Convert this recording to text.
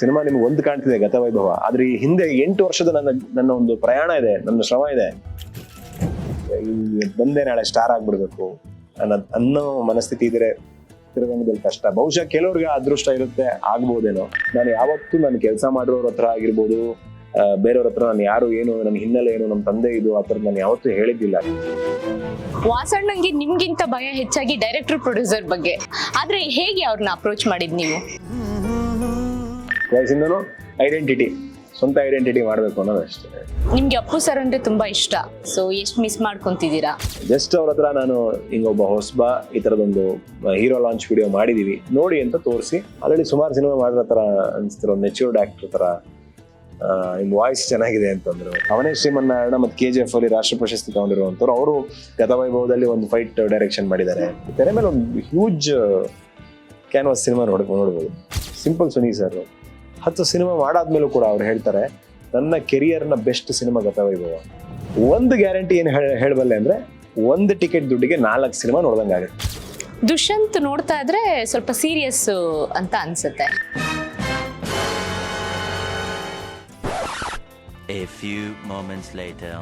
Cinema ನಿಮ್ಗೆ ಒಂದು ಕಾಣ್ತಿದೆ ಗತವೈಭವ. ಆದ್ರೆ ಈ ಹಿಂದೆ ಎಂಟು ವರ್ಷದ ನನ್ನ ನನ್ನ ಒಂದು ಪ್ರಯಾಣ ಇದೆ, ನನ್ನ ಶ್ರಮ ಇದೆ. ಬಂದೆ ನಾಳೆ ಸ್ಟಾರ್ ಆಗ್ಬಿಡ್ಬೇಕು ಅನ್ನೋ ಅನ್ನೋ ಮನಸ್ಥಿತಿ ಇದ್ರೆ ತಿರುಗಂಗದಲ್ಲಿ ಕಷ್ಟ. ಬಹುಶಃ ಕೆಲವ್ರಿಗೆ ಅದೃಷ್ಟ ಇರುತ್ತೆ, ಆಗ್ಬೋದೇನೋ. ನಾನು ಯಾವತ್ತೂ ನಾನು ಕೆಲಸ ಮಾಡಿರೋರ ಹತ್ರ ಆಗಿರ್ಬೋದು ಬೇರೆಯವ್ರ ಹತ್ರ ನಾನು ಯಾರು ಏನು, ನನ್ನ ಹಿನ್ನೆಲೆ ಏನು, ನಮ್ಮ ತಂದೆ ಇದು, ಆ ಥರದ್ದು ನಾನು ಯಾವತ್ತೂ ಹೇಳಿದ್ದಿಲ್ಲ. ವಾಸಣ್ಣಂಗೆ ನಿಮ್ಗಿಂತ ಭಯ ಹೆಚ್ಚಾಗಿ ಡೈರೆಕ್ಟರ್ ಪ್ರೊಡ್ಯೂಸರ್ ಬಗ್ಗೆ. ಆದ್ರೆ ಹೇಗೆ ಅವ್ರನ್ನ ಅಪ್ರೋಚ್ ಮಾಡಿದ್ ನೀವು? ವಯಸ್ಸಿಂದನೂ ಐಡೆಂಟಿಟಿ ಸ್ವಂತ ಐಡೆಂಟಿಟಿ ಮಾಡಬೇಕು ಅನ್ನೋದು ಅಷ್ಟೇ ನಿಮ್ಗೆ ಅಪ್ಪು ಸರ್ ಅಂದ್ರೆ ತುಂಬಾ ಇಷ್ಟ. ಸೊ ಎಷ್ಟು ಮಿಸ್ ಮಾಡ್ಕೊಂತಿದ್ದೀರಾ? ಜಸ್ಟ್ ಅವ್ರ ಹತ್ರ ನಾನು ಹಿಂಗೊಬ್ಬ ಹೊಸಬ ಈ ಥರದೊಂದು ಹೀರೋ ಲಾಂಚ್ ವಿಡಿಯೋ ಮಾಡಿದೀವಿ. ನೋಡಿ ಅಂತ ತೋರಿಸಿ. ಆಲ್ರೆಡಿ ಸುಮಾರು ಸಿನಿಮಾ ಮಾಡಿರೋ ಥರ ಅನಿಸ್ತಿರೋ ಮೆಚ್ಯೂರ್ಡ್ ಆಕ್ಟರ್ ಥರ ನಿಮ್ ವಾಯ್ಸ್ ಚೆನ್ನಾಗಿದೆ ಅಂತಂದ್ರು. ಅವನೇ ಶ್ರೀಮನ್ನಾರಾಯಣ ಮತ್ತು ಕೆ ಜಿ ಎಫ್ ಅಲ್ಲಿ ರಾಷ್ಟ್ರ ಪ್ರಶಸ್ತಿ ತಗೊಂಡಿರುವಂಥವ್ರು ಅವರು ಗತವೈಭವದಲ್ಲಿ ಒಂದು ಫೈಟ್ ಡೈರೆಕ್ಷನ್ ಮಾಡಿದ್ದಾರೆ. ತೆರೆ ಮೇಲೆ ಒಂದು ಹ್ಯೂಜ್ ಕ್ಯಾನ್ವಾಸ್ ಸಿನಿಮಾ ನೋಡ್ ನೋಡ್ಬೋದು. ಸಿಂಪಲ್ ಸುನಿ ಸರ್ ಹತ್ತು ಸಿನಿಮಾ ಮಾಡಾದ್ಮೇಲೂ ಕೂಡ ಅವ್ರು ಹೇಳ್ತಾರೆ ನನ್ನ ಕೆರಿಯರ್ನ ಬೆಸ್ಟ್ ಸಿನಿಮಾ ಗತವೈಭವ. ಒಂದು ಗ್ಯಾರಂಟಿ ಏನು ಹೇಳಬಲ್ಲೆ ಅಂದರೆ ಒಂದು ಟಿಕೆಟ್ ದುಡ್ಡಿಗೆ ನಾಲ್ಕು ಸಿನಿಮಾ ನೋಡ್ದಂಗಾಗುತ್ತೆ ದುಷ್ಯಂತ್ ನೋಡ್ತಾ ಇದ್ರೆ ಸ್ವಲ್ಪ ಸೀರಿಯಸ್ ಅಂತ ಅನ್ಸುತ್ತೆ. A few moments later.